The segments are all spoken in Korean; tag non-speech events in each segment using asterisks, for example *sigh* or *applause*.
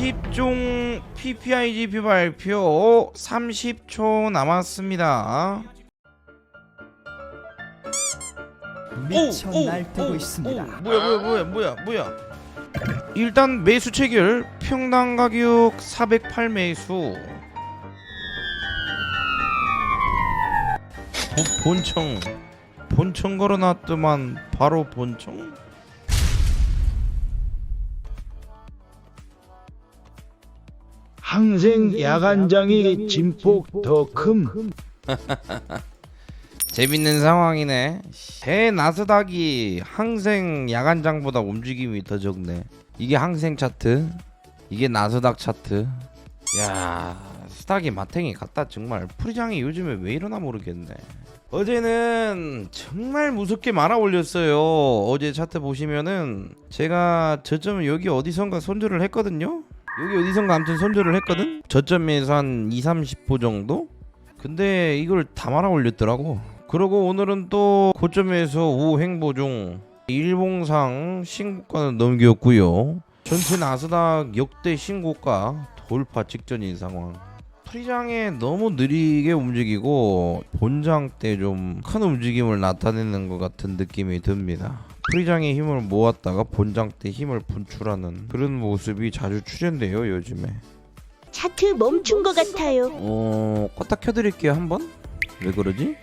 10종 PPIGP 발표 30초 남았습니다. 미쳐 날뛰고 오, 있습니다. 오, 뭐야 뭐야 뭐야 뭐야 뭐야. 일단 매수 체결 평당 가격 408 매수. 보- 본청 본청 걸어놨더만 바로 본청? 항생 야간장이 진폭 더큼 *laughs* 재밌는 상황이네. 새 나스닥이 항생 야간장보다 움직임이 더 적네. 이게 항생 차트, 이게 나스닥 차트. 야, 스닥이 마탱이 같다 정말. 프리장이 요즘에 왜 이러나 모르겠네. 어제는 정말 무섭게 말아 올렸어요. 어제 차트 보시면은 제가 저점을 여기 어디선가 손절을 했거든요. 여기 어디선가 아무튼 손절을 했거든. 저점에서 한 2, 30보 정도? 근데 이걸 다 말아 올렸더라고. 그리고 오늘은 또 고점에서 우행보 중 일봉상 신고가는 넘겼고요. 전체 나스닥 역대 신고가 돌파 직전인 상황. 프리장에 너무 느리게 움직이고 본장 때 좀 큰 움직임을 나타내는 것 같은 느낌이 듭니다. 프리장의 힘을 모았다가 본장 때 힘을 분출하는 그런 모습이 자주 출현돼요 요즘에. 차트 멈춘 것 같아요. 어, 껐다 켜드릴게요 한번. 왜 그러지?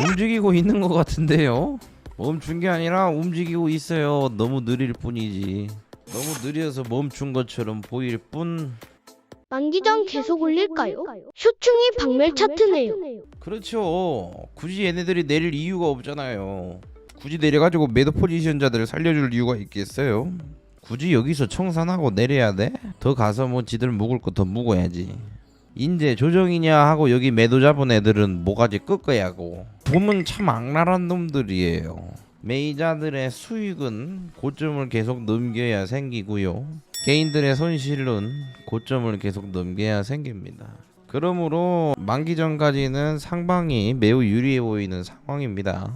움직이고 있는 것 같은데요. 멈춘 게 아니라 움직이고 있어요. 너무 느릴 뿐이지. 너무 느려서 멈춘 것처럼 보일 뿐. 만기장 계속 올릴까요? 쇼충이 박멸 차트네요. 그렇죠. 굳이 얘네들이 내릴 이유가 없잖아요. 굳이 내려가지고 매도 포지션자들을 살려줄 이유가 있겠어요? 굳이 여기서 청산하고 내려야 돼? 더 가서 뭐 지들 묵을 거 더 묵어야지. 인제 조정이냐 하고 여기 매도 잡은 애들은 뭐가지 끄꺼야고. 보면 참 악랄한 놈들이에요. 메이자들의 수익은 고점을 계속 넘겨야 생기고요. 개인들의 손실은 고점을 계속 넘겨야 생깁니다. 그러므로 만기 전까지는 상방이 매우 유리해 보이는 상황입니다.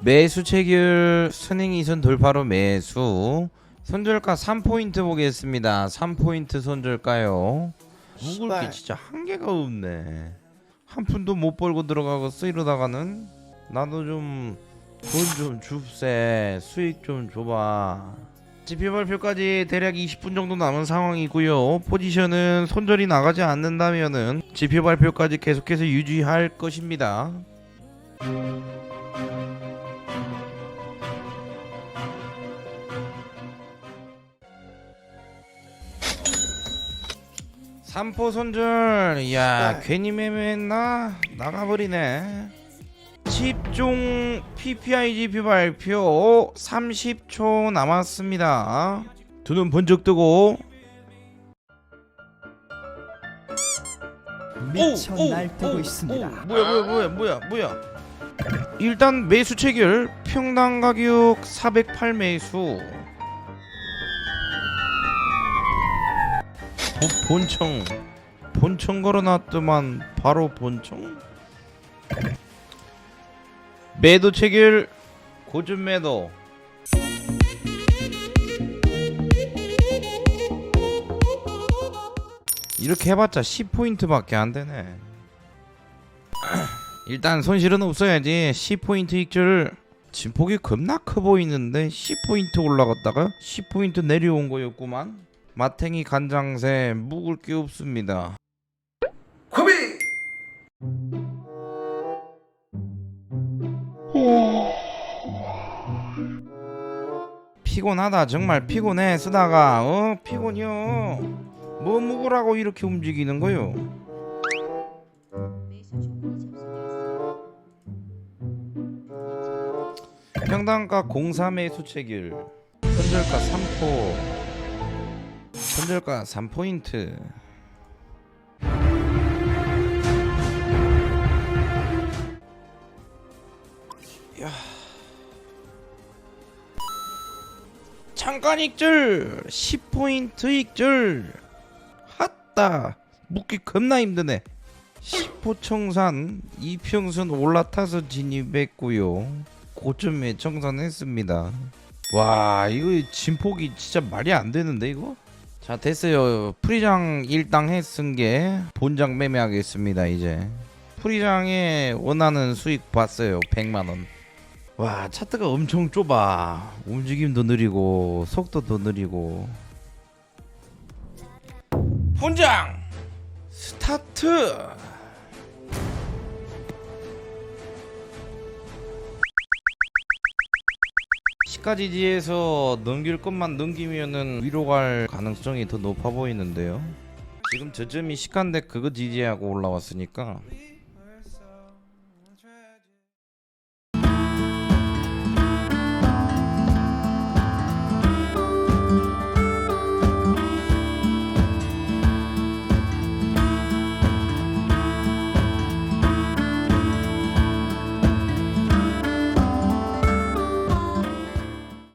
매수 체결 스닝 이선 돌파로 매수 손절가 3포인트 보겠습니다 3포인트 손절가요 묵을 게 진짜 한계가 없네 한 푼도 못 벌고 들어가고 쓰이러다가는 나도 좀돈좀 줍세. 수익 좀 줘봐. 지표 발표까지 대략 20분 정도 남은 상황이고요. 포지션은 손절이 나가지 않는다면은 지표 발표까지 계속해서 유지할 것입니다 3포 손절. 야 괜히 매매했나? 나가버리네. 10종 PPIGP 발표. 30초 남았습니다. 두 눈 번쩍 뜨고. 미쳐 날뛰고 오, 있습니다. 오, 뭐야 뭐야 뭐야 뭐야 뭐야. 일단 매수 체결. 평당 가격 408 매수 보- 본청 본청 걸어놨더만 바로 본청? 매도 체결 고점 매도. 이렇게 해봤자 10포인트밖에 안 되네. *clears throat* 일단 손실은 없어야지. 10포인트 익절. 진폭이 겁나 커 보이는데 10포인트 올라갔다가 10포인트 내려온 거였구만 마탱이 간장새 묵을 게 없습니다. 피곤하다. 정말 피곤해 쓰다가. 어? 피곤이요. 뭐 묵으라고 이렇게 움직이는 거요? 평당가 03의 수체결 손절가 3포 손절가 3포인트. 야. 잠깐 익절 10포인트 익절 핫다. 묶기 겁나 힘드네. 10호청산 이평선 올라타서 진입했고요. 고점에 청산했습니다. 와 이거 진폭이 진짜 말이 안 되는데 이거 자 됐어요. 프리장 일당 했은 게 본장 매매하겠습니다 이제. 프리장에 원하는 수익 봤어요 100만원. 와 차트가 엄청 좁아. 움직임도 느리고 속도도 느리고. 본장! 스타트 시가지 지에서 넘길 것만 넘기면은 위로 갈 가능성이 더 높아 보이는데요. 지금 저점이 시간대 그거 지지하고 올라왔으니까